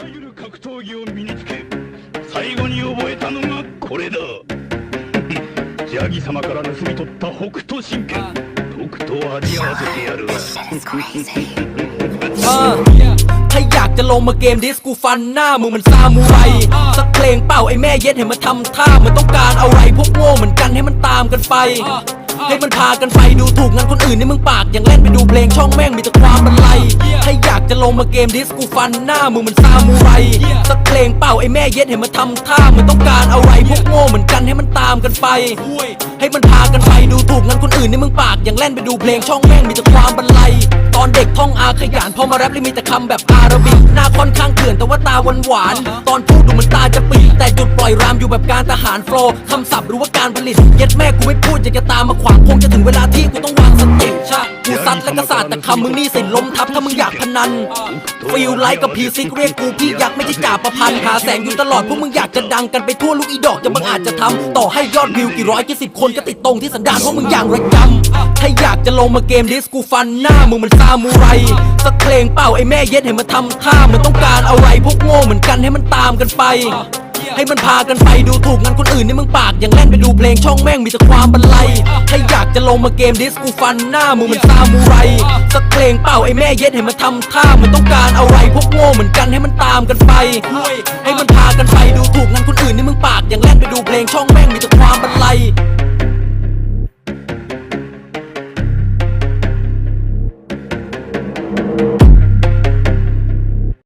らゆる格闘技を身につけ最後に覚えたのがこれだジャギ様から盗み取った北斗神拳とくと味合わせてやるわ เออถ้าอยากจะลงมาเกมดิสกูฟันหน้ามึงมันซามูไรสักเพลงเปล่าไอ้แม่เย็ดเห็นมันทำท่ามันต้องการอะไรพวกโง่เหมือนกันให้มันตามกันไป ให้มันพากันไปดูถูกงั้นคนอื่นนี่มึงปากอย่างเล่นไปดูเพลงช่องแม่งมีแต่ความบันไลถ้าอยากจะลงมาเกมดิสกูฟันหน้ามึงมันซามูไรสักเพลงเปล่าไอ้แม่เย็ดเห็นมันทำท่ามันต้องการอะไรพวกโง่เหมือนกันให้มันตามกันไปให้มันพากันไปดูถูกงั้นคนอื่นนี่มึงปากอย่างเล่นไปดูเพลงช่องแม่งมีแต่ความบันไลต อนเด็กท่องอาขยานพอมาแรปเลยมีแต่คำแบบอาราบิกหน้าค่อนข้างเถื่อนแต่ว่าตาหวานหวานตอนพูดดูเหมันตาจะปีแต่จุดปล่อยรามอยู่แบบการทหารโฟล์คำศัพท์หรือว่าการผลิตเย็ดแม่กูไม่พูดอยากจะตามมาขวางคงจะถึงเวลาที่กูต้องวางสติชะกูซัดและกระสาดแต่คำมึงนี่สิล้มทับถ้ามึงอยากพนันฟิลไลท์กับพีซิกเรียกกูพี่ยักษ์ไม่ใช่จ่าประพันธ์หาแสงอยู่ตลอดพวกมึงอยากจะดังกันไปทั่วลูกอีดอกจะมึงอาจจะทำต่อให้ยอดวิวกี่ร้อยกี่สิบคนก็ติดตรงที่สันดานพวกมึงอย่างระยำ จะลงมาเกมดิสกูฟันหน้ามึงมันซามูไร สักเพลงเป่าไอ้แม่เย็ดเห็นมันทำท่ามันต้องการอะไรพวกโง่เหมือนกันให้มันตามกันไปให้มันพากันไปดูถูกงันคนอื่นนี่มึงปากอย่างเล่นไปดูเพลงช่องแม่งมีแต่ความบันไลถ้าอยากจะลงมาเกมดิสกูฟันหน้ามึงมันซามูไร สักเพลงเป่าไอ้แม่เย็ดเห็นมันทำท่ามันต้องการอะไรพวกโง่เหมือนกันให้มันตามกันไป ให้มันพากันไปดูถูกงันคนอื่นนี่มึงปากอย่างเล่นไปดูเพลงช่องแม่งมีแต่ความบันไล